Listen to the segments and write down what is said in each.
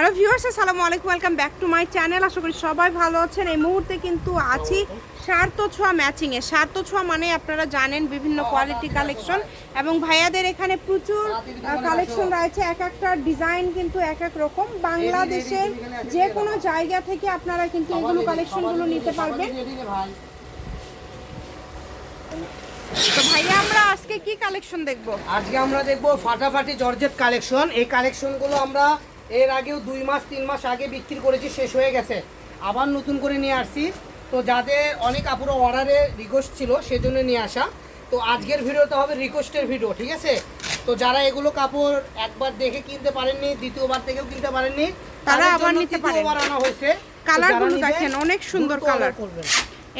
Hello viewers, আসসালামু আলাইকুম, welcome back to my channel. আশা করি সবাই ভালো আছেন। এই মুহূর্তে কিন্তু আছি সার্ত ছোঁয়া ম্যাচিংয়ে সার্ত ছোঁয়া মানে আপনারা জানেন বিভিন্ন কোয়ালিটি কালেকশন এবং ভাইয়াদের এখানে প্রচুর কালেকশন রয়েছে। এক একটা ডিজাইন কিন্তু এক এক রকম। বাংলাদেশের যে কোনো জায়গা থেকে আপনারা কিন্তু এগুলো কালেকশনগুলো নিতে পারবেন। তো ভাইয়া, আমরা আজকে কি কালেকশন দেখব? আজকে আমরা দেখব ফাটাফাটি জর্জেট কালেকশন এই কালেকশনগুলো আমরা এর আগেও দুই মাস তিন মাস আগে বিক্রি করেছি শেষ হয়ে গেছে। আবার নতুন করে নিয়ে আসছি। তো যাদের অনেক আপুরো অর্ডারে রিকোয়েস্ট ছিল সেজন্য নিয়ে আসা। তো আজকের ভিডিওতে হবে রিকোয়েস্টের ভিডিও ঠিক আছে? তো যারা এগুলো কাপড় একবার দেখে কিনতে পারেননি দ্বিতীয়বার থেকেও কিনতে পারেননি তারা আবার নিতে পারেন। আনা হয়েছে। কালারগুলো দেখেন, অনেক সুন্দর কালার। করবেন।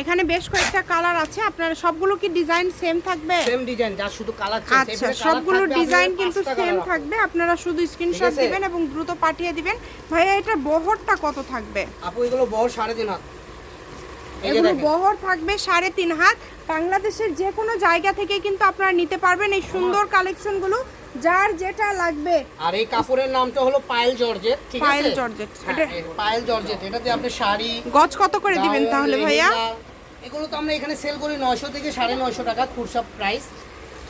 এখানে বেশ কয়েকটা কালার আছে। আপনারা সবগুলো কি ডিজাইন সেম থাকবে? সেম ডিজাইন যা শুধু কালার আচ্ছা সবগুলো ডিজাইন কিন্তু সেম থাকবে। আপনারা শুধু স্ক্রিনশট? দিবেন এবং দ্রুত পাঠিয়ে দিবেন। ভাইয়া এটা বহরটা কত থাকবে? আপু এগুলো বহর সাড়ে তিন হাত। এগুলো বহর থাকবে সাড়ে তিন হাত। বাংলাদেশের যে কোনো জায়গা থেকে কিন্তু আপনারা নিতে পারবেন এই সুন্দর কালেকশনগুলো যার যেটা লাগবে। আর এই কাপড়ের নামটা হলো পায়েল জর্জেট ঠিক আছে? পায়েল জর্জেট। হ্যাঁ, এটা- পায়েল জর্জেট এটাতে আপনি শাড়ি গজ কত করে দিবেন তাহলে ভাইয়া? এগুলো তো আমরা এখানে সেল করি নয়শো থেকে সাড়ে নয়শো টাকা খুরসা প্রাইস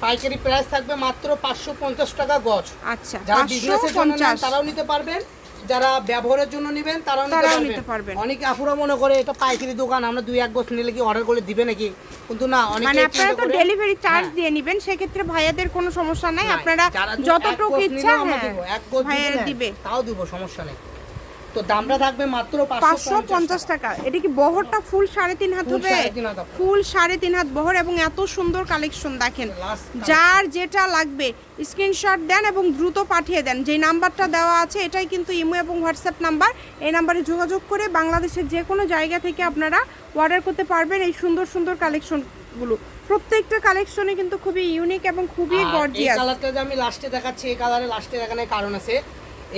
পাইকারি প্রাইস থাকবে মাত্র পাঁচশো পঞ্চাশ টাকা গজ। আচ্ছা যারা বিজনেসের জন্য তারাও নিতে পারবেন। যারা ব্যবহারের জন্য নেবেন তারাও নিতে পারবেন। অনেকে আপুরা মনে করে এটা পাইকারি দোকান আমরা দুই এক বছর নিলে কি অর্ডার করে দিবে নাকি? কিন্তু না অনেকে মানে আপনারা তো ডেলিভারি চার্জ হ্যাঁ। দিয়ে নিবেন সেক্ষেত্রে ভাইয়াদের কোনো সমস্যা নাই। আপনারা যতটুকু ইচ্ছা হ্যাঁ এক গোছ দিবে। তাও দিব সমস্যা নেই। তো দামটা থাকবে মাত্র পাঁচশো পঞ্চাশ টাকা। এটা কি বহরটা ফুল সাড়ে তিন হাত হবে। ফুল সাড়ে তিন হাত বহর এবং এত সুন্দর কালেকশন দেখেন। যার যেটা লাগবে স্ক্রিনশট দেন এবং দ্রুত পাঠিয়ে দেন। যে নাম্বারটা দেওয়া আছে এটাই কিন্তু ইমো এবং হোয়াটসঅ্যাপ নাম্বার। এই নাম্বারে যোগাযোগ করে বাংলাদেশের যে কোনো জায়গা থেকে আপনারা অর্ডার করতে পারবেন এই সুন্দর সুন্দর কালেকশনগুলো প্রত্যেকটা কালেকশনে কিন্তু খুবই ইউনিক এবং খুবই গর্জিয়াস কালারটা যে আমি লাস্টে দেখাচ্ছি এই কালারে লাস্টে দেখানোর কারণ আছে।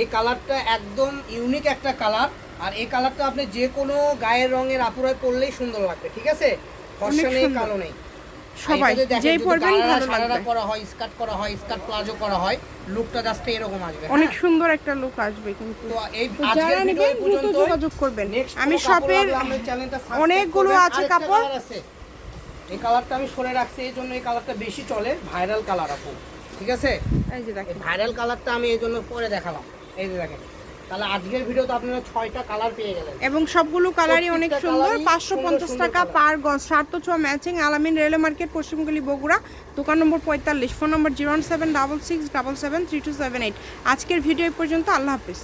এই কালারটা একদম ইউনিক একটা কালার। আর এই কালারটা আপনি যে কোনো গায়ের রঙের আপুরায় পরলেই সুন্দর লাগবে ঠিক আছে? ফর্সা নেই কালো নেই। সবাই যেই পরবেন ভালো লাগবে। করা হয় স্কার্ট করা হয় স্কার্ট প্লাজো করা হয় লুকটা জাস্ট এরকম আসবে অনেক হ্যাঁ? সুন্দর একটা লুক আসবে কিন্তু। তো এই আজকের যারা নেবেন দ্রুত পর্যন্ত যোগাযোগ করবেন। আমি শপের অনেকগুলো আছে কাপড়। এই কালারটা আমি সরে রাখছি এই জন্য এই কালারটা বেশি চলে ভাইরাল কালার আপু ঠিক আছে? এই যে দেখেন। ভাইরাল কালারটা আমি এই জন্য পরে দেখালাম। এই যে দেখেন। তাহলে আজকের ভিডিওতে আপনারা ছয়টা কালার পেয়ে গেলেন। এবং সবগুলো কালারই অনেক সুন্দর পাঁচশো পঞ্চাশ টাকা। পার গজ সার্থ ছোঁয়া ম্যাচিং আলামিন রেলওয়ে মার্কেট পশ্চিমগুলি বগুড়া দোকান নম্বর পঁয়তাল্লিশ phone number zero seven double six double seven three two seven eight আজকের ভিডিও পর্যন্ত আল্লাহ হাফিজ।